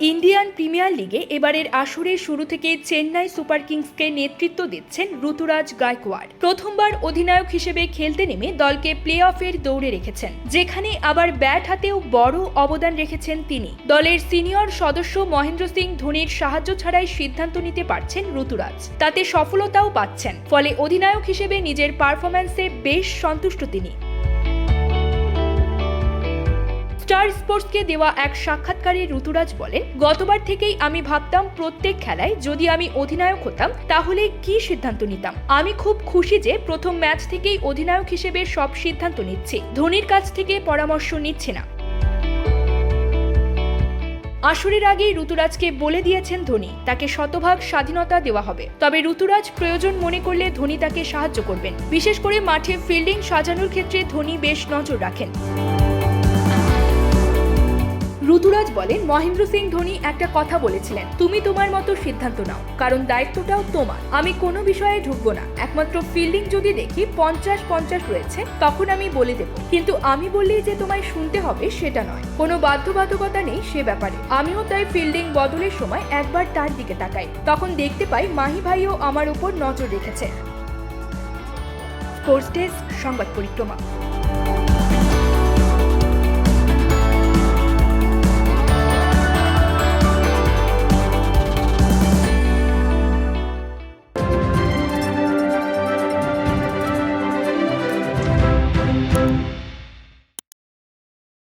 Indian premier লিগে এবারের আসরের শুরু থেকে চেন্নাই সুপার কিংসকে নেতৃত্ব দিচ্ছেন ঋতুরাজ গায়কোয়াড়। প্রথমবার অধিনায়ক হিসেবে খেলতে নেমে দলকে প্লে অফের দৌড়ে রেখেছেন। যেখানে আবার ব্যাট হাতেও বড় অবদান রেখেছেন তিনি। দলের সিনিয়র সদস্য মহেন্দ্র সিং ধোনির সাহায্য ছাড়াই সিদ্ধান্ত নিতে পারছেন ঋতুরাজ। তাতে সফলতাও পাচ্ছেন। ফলে অধিনায়ক হিসেবে নিজের পারফরম্যান্সে বেশ সন্তুষ্ট তিনি। স্টার স্পোর্টসকে দেওয়া এক সাক্ষাৎকারে ঋতুরাজ বলেন, গতবার থেকেই আমি ভাবতাম প্রত্যেক খেলায় যদি আমি অধিনায়ক হতাম, তাহলে কি সিদ্ধান্ত নিতাম? আমি খুব খুশি যে প্রথম ম্যাচ থেকেই অধিনায়ক হিসেবে সব সিদ্ধান্ত নিচ্ছি। ধোনির কাছ থেকে পরামর্শ নিচ্ছে না। আসরের আগেই ঋতুরাজকে বলে দিয়েছেন ধোনি, তাকে শতভাগ স্বাধীনতা দেওয়া হবে। তবে ঋতুরাজ প্রয়োজন মনে করলে ধোনি তাকে সাহায্য করবেন। বিশেষ করে মাঠে ফিল্ডিং সাজানোর ক্ষেত্রে ধোনি বেশ নজর রাখেন। ঋতুরাজ বলেন, মহেন্দ্র সিং ধোনি একটা কথা বলেছিলেন, তুমি তোমার মতো সিদ্ধান্ত নাও, কারণ দায়িত্বটাও তোমার। আমি কোনো বিষয়ে ঢুকবো না। একমাত্র ফিল্ডিং যদি দেখি পঞ্চাশ পঞ্চাশ রয়েছে, তখন আমি বলে দেব। কিন্তু আমি বললেই যে তোমায় শুনতে হবে, সেটা নয়। কোনো বাধ্যবাধকতা নেই সে ব্যাপারে। আমিও তাই ফিল্ডিং বদলের সময় একবার তার দিকে তাকাই। তখন দেখতে পাই মাহি ভাইও আমার উপর নজর রেখেছে। স্পোর্টস ডেস্ক, সংবাদ পরিক্রমা।